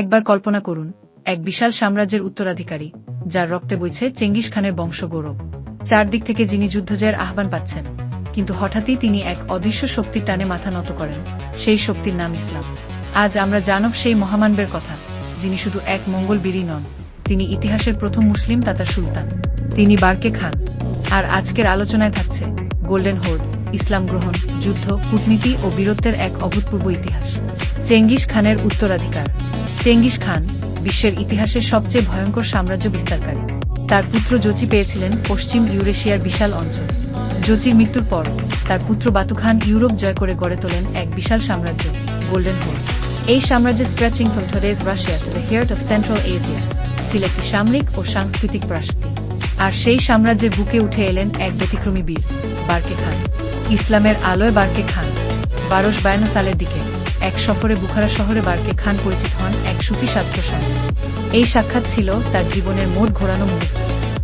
একবার কল্পনা করুন, এক বিশাল সাম্রাজ্যের উত্তরাধিকারী, যার রক্তে বইছে চেঙ্গিস খানের বংশগৌরব। চারদিক থেকে যিনি যুদ্ধজয়ের আহ্বান পাচ্ছেন, কিন্তু হঠাৎই তিনি এক অদৃশ্য শক্তির টানে মাথা নত করেন, সেই শক্তির নাম ইসলাম। আজ আমরা জানব সেই মহামানবের কথা, যিনি শুধু এক মঙ্গল বীরই নন, তিনি ইতিহাসের প্রথম মুসলিম তাতার সুলতান। তিনি বারকে খান। আর আজকের আলোচনায় থাকছে গোল্ডেন হোর্ড, ইসলাম গ্রহণ, যুদ্ধ, কূটনীতি ও বীরত্বের এক অভূতপূর্ব ইতিহাস। চেঙ্গিস খানের উত্তরাধিকার। চেঙ্গিস খান, বিশ্বের ইতিহাসের সবচেয়ে ভয়ঙ্কর সাম্রাজ্য বিস্তারকারী। তার পুত্র জচি পেয়েছিলেন পশ্চিম ইউরেশিয়ার বিশাল অঞ্চল। জচির মৃত্যুর পর, তার পুত্র বাতু খান ইউরোপ জয় করে গড়ে তোলেন এক বিশাল সাম্রাজ্য, গোল্ডেন হোর্ড এই সাম্রাজ্যের stretching from today's Russia to the heart of Central Asia ছিল একটি সামরিক ও সাংস্কৃতিক প্রাশক্তি আর সেই সাম্রাজ্যের বুকে উঠে এলেন এক ব্যতিক্রমী বীর, বারকে খান। ইসলামের আলোয় বারকে খান, বারোশ বায়ান্ন সালের দিকে। এক সফরে বুখারা শহরে বারকে খান পরিচিত হন এক সুফি সাধকের সঙ্গে। এই সাক্ষাৎ ছিল তার জীবনের মোট ঘোরানো মুহূর্ত।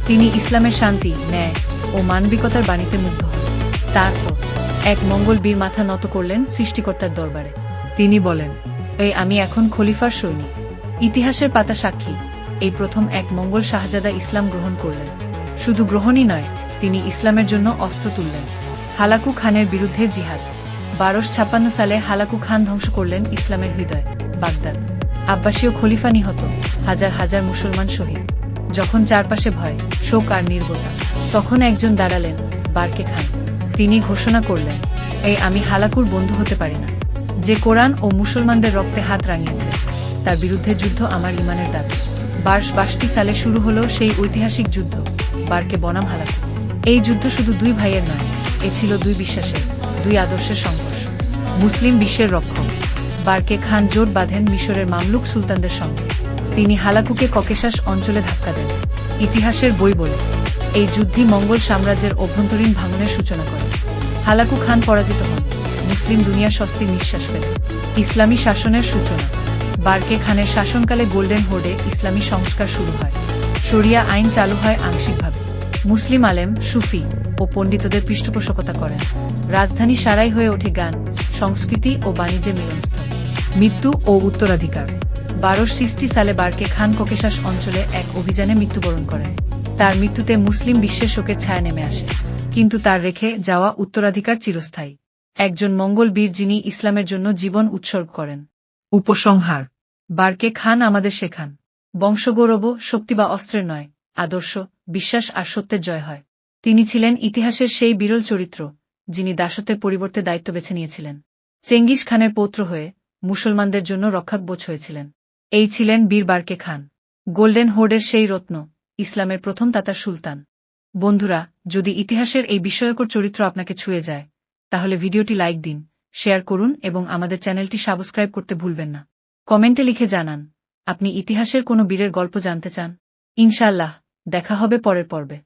তিনি ইসলামের শান্তি, ন্যায় ও মানবিকতার বাণীতে মুগ্ধ হন। তারপর এক মঙ্গল বীর মাথা নত করলেন সৃষ্টিকর্তার দরবারে। তিনি বলেন, এই আমি এখন খলিফার সৈনিক। ইতিহাসের পাতা সাক্ষী। এই প্রথম এক মঙ্গল শাহজাদা ইসলাম গ্রহণ করলেন। শুধু গ্রহণই নয়, তিনি ইসলামের জন্য অস্ত্র তুললেন। হালাকু খানের বিরুদ্ধে জিহাদ। বারোশ ছাপ্পান্ন সালে হালাকু খান ধ্বংস করলেন ইসলামের হৃদয়, বাগদাদ। আব্বাসীয় খলিফা নিহত, হাজার হাজার মুসলমান শহীদ। যখন চারপাশে ভয়, শোক আর নির্বতা তখন একজন দাঁড়ালেন, বারকে খান। তিনি ঘোষণা করলেন, এই আমি হালাকুর বন্ধু হতে পারি না। যে কোরআন ও মুসলমানদের রক্তে হাত রাঙিয়েছে, তার বিরুদ্ধে যুদ্ধ আমার ইমানের দাবি। বার্ষ বাষট্টি সালে শুরু হলো সেই ঐতিহাসিক যুদ্ধ, বারকে বনাম হালাকু। এই যুদ্ধ শুধু দুই ভাইয়ের নয় এ ছিল দুই বিশ্বাসের, দুই আদর্শের সংঘর্ষ। মুসলিম বিশ্বের রক্ষক। বারকে খান জোট বাঁধেন মিশরের মামলুক সুলতানদের সঙ্গে। তিনি হালাকুকে ককেশাস অঞ্চলে ধাক্কা দেন। ইতিহাসের বই বলে, এই যুদ্ধই মঙ্গল সাম্রাজ্যের অভ্যন্তরীণ ভাঙনের সূচনা করে। হালাকু খান পরাজিত হন। মুসলিম দুনিয়া স্বস্তি নিঃশ্বাস পেল ইসলামী শাসনের সূচনা। বারকে খানের শাসনকালে গোল্ডেন হোর্ডে ইসলামী সংস্কার শুরু হয়। শরিয়া আইন চালু হয় আংশিকভাবে। মুসলিম আলেম, সুফি ও পণ্ডিতদের পৃষ্ঠপোষকতা করেন। রাজধানী সারাই হয়ে ওঠে গান, সংস্কৃতি ও বাণিজ্যের মিলনস্থল। মৃত্যু ও উত্তরাধিকার। বারোশ সিক্সটি সালে বারকে খান কোকেশাস অঞ্চলে এক অভিযানে মৃত্যুবরণ করেন। তার মৃত্যুতে মুসলিম বিশ্বের শোকের ছায়া নেমে আসে। কিন্তু তার রেখে যাওয়া উত্তরাধিকার চিরস্থায়ী। একজন মঙ্গল বীর যিনি ইসলামের জন্য জীবন উৎসর্গ করেন। উপসংহার। বারকে খান আমাদের শেখান। বংশগৌরব শক্তি বা অস্ত্রের নয়, আদর্শ বিশ্বাস আর সত্যের জয় হয়। তিনি ছিলেন ইতিহাসের সেই বিরল চরিত্র, যিনি দাসত্বের পরিবর্তে দায়িত্ব বেছে নিয়েছিলেন। চেঙ্গিস খানের পৌত্র হয়ে মুসলমানদের জন্য রক্ষাকবোচ হয়েছিলেন। এই ছিলেন বীর বারকে খান। গোল্ডেন হোর্ডের সেই রত্ন, ইসলামের প্রথম তাতার সুলতান। বন্ধুরা, যদি ইতিহাসের এই বিস্ময়কর চরিত্র আপনাকে ছুঁয়ে যায়, তাহলে ভিডিওটি লাইক দিন, শেয়ার করুন এবং আমাদের চ্যানেলটি সাবস্ক্রাইব করতে ভুলবেন না। কমেন্টে লিখে জানান, আপনি ইতিহাসের কোনো বীরের গল্প জানতে চান? ইনশাল্লাহ দেখা হবে পরের পর্বে।